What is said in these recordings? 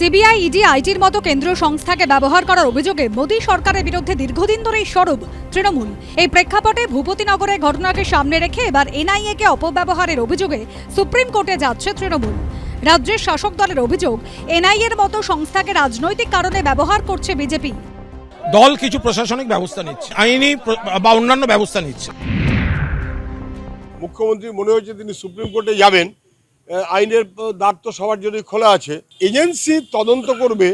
CBI ED আইটির মতো কেন্দ্রীয় সংস্থাকে ব্যবহার করার অভিযোগে মোদী সরকারের বিরুদ্ধে দীর্ঘদিন ধরেই সরব তৃণমূল। এই প্রেক্ষাপটে ভূপতিনগরের ঘটনাকে সামনে রেখে এবার এনআইএ কে অপব্যবহারের অভিযোগে সুপ্রিম কোর্টে যাচ্ছে তৃণমূল। রাজ্যের শাসক দলের অভিযোগ এনআইএর মতো সংস্থাকে রাজনৈতিক কারণে ব্যবহার করছে বিজেপি। দল কিছু প্রশাসনিক ব্যবস্থা নিচ্ছে আইনি বা অন্যান্য ব্যবস্থা নিচ্ছে। মুখ্যমন্ত্রী মনে হয়েছে তিনি সুপ্রিম কোর্টে যাবেন আইনের দ্বার তো সবার জন্যই খোলা আছে। এজেন্সি তদন্ত করবে,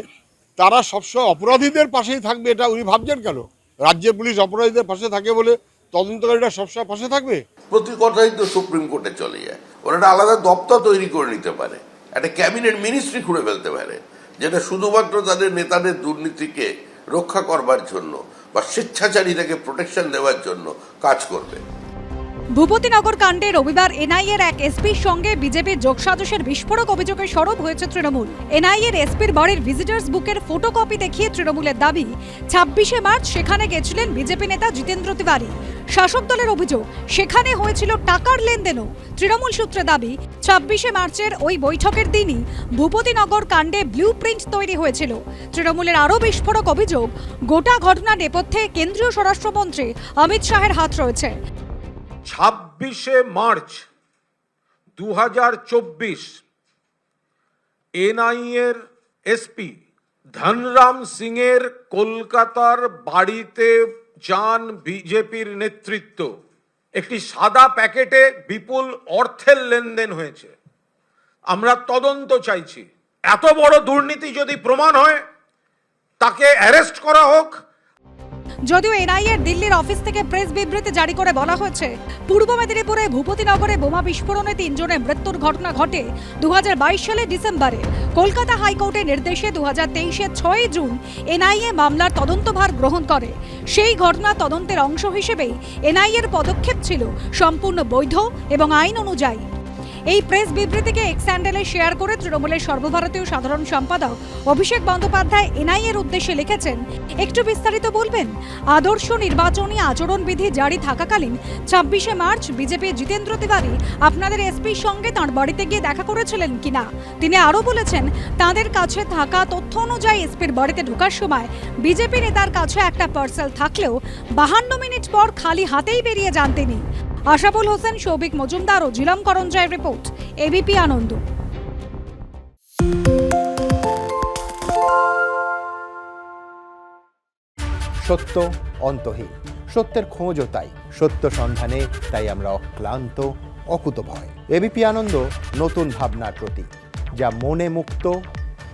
তারা সবসময় অপরাধীদের পাশেই থাকবে, এটা উনি ভাবছেন কেন? রাজ্যের পুলিশ অপরাধীদের পাশে থাকে বলে তদন্তকারীরা সবসময় পাশে থাকবে? প্রতি কথাই তো সুপ্রিম কোর্টে চলে যায়। ওরা একটা আলাদা দপ্তর তৈরি করে নিতে পারে। একটা ক্যাবিনেট মিনিস্ট্রি খুঁড়ে ফেলতে পারে, যেটা শুধুমাত্র তাদের নেতাদের দুর্নীতিকে রক্ষা করবার জন্য বা স্বেচ্ছাচারীদেরকে প্রোটেকশন দেওয়ার জন্য কাজ করবে। ভূপতিনগর কাণ্ডে রবিবার এনআইএর এক এসপির সঙ্গে বিজেপির যোগসাজশের বিস্ফোরক অভিযোগে সরব হয়েছে তৃণমূল। এনআইএর এসপির বাড়ির ভিজিটার্স বুকের ফটোকপি দেখিয়ে তৃণমূলের দাবি, ছাব্বিশে মার্চ সেখানে গেছিলেন বিজেপি নেতা জিতেন্দ্র তিওয়ারি। শাসক দলের অভিযোগ, সেখানে হয়েছিল টাকার লেনদেনও। তৃণমূল সূত্রে দাবি, ছাব্বিশে মার্চের ওই বৈঠকের দিনই ভূপতিনগর কাণ্ডে ব্লু প্রিন্ট তৈরি হয়েছিল। তৃণমূলের আরও বিস্ফোরক অভিযোগ, গোটা ঘটনা নেপথ্যে কেন্দ্রীয় স্বরাষ্ট্রমন্ত্রী অমিত শাহের হাত রয়েছে। ছাব্বিশে মার্চ দু হাজার চব্বিশ, এনআইএর এসপি ধনরাম সিংয়ের কলকাতার বাড়িতে যান বিজেপির নেতৃত্ব। একটি সাদা প্যাকেটে বিপুল অর্থের লেনদেন হয়েছে। আমরা তদন্ত চাইছি। এত বড় দুর্নীতি যদি প্রমাণ হয়, তাকে অ্যারেস্ট করা হোক যদিও এনআইএর দিল্লির অফিস থেকে প্রেস বিবৃতি জারি করে বলা হয়েছে, পূর্ব মেদিনীপুরে ভূপতিনগরে বোমা বিস্ফোরণে তিনজনের মৃত্যুর ঘটনা ঘটে দু সালের ডিসেম্বরে। কলকাতা হাইকোর্টের নির্দেশে দু হাজার তেইশের ছয় জুন এনআইএ মামলার তদন্তভার গ্রহণ করে। সেই ঘটনা তদন্তের অংশ হিসেবেই এনআইএর পদক্ষেপ ছিল সম্পূর্ণ বৈধ এবং আইন অনুযায়ী। এই প্রেস বিবৃতিকে এক্স হ্যান্ডেলে শেয়ার করে তৃণমূলের সর্বভারতীয় সাধারণ সম্পাদক অভিষেক বন্দ্যোপাধ্যায় এনআইএর উদ্দেশ্যে লিখেছেন, একটু বিস্তারিত বলবেন? আদর্শ নির্বাচনী আচরণবিধি জারি থাকাকালীন ছাব্বিশে মার্চ বিজেপি জিতেন্দ্র তিওয়ারি আপনাদের এসপির সঙ্গে তাঁর বাড়িতে গিয়ে দেখা করেছিলেন কিনা? তিনি আরও বলেছেন, তাদের কাছে থাকা তথ্য অনুযায়ী এসপির বাড়িতে ঢোকার সময় বিজেপি নেতার কাছে একটা পার্সেল থাকলেও বাহান্ন মিনিট পর খালি হাতেই বেরিয়ে যান তিনি। আশাফুল হোসেন সৌভিক মজুমদার ও জিলাম করঞ্জয়ের রিপোর্ট। এবিপি আনন্দ। সত্য অন্তহীন। সত্যের খোঁজও তাই। সত্য সন্ধানে তাই আমরা অক্লান্ত, অকুতভয়। এবিপি আনন্দ, নতুন ভাবনার প্রতীক, যা মনে মুক্ত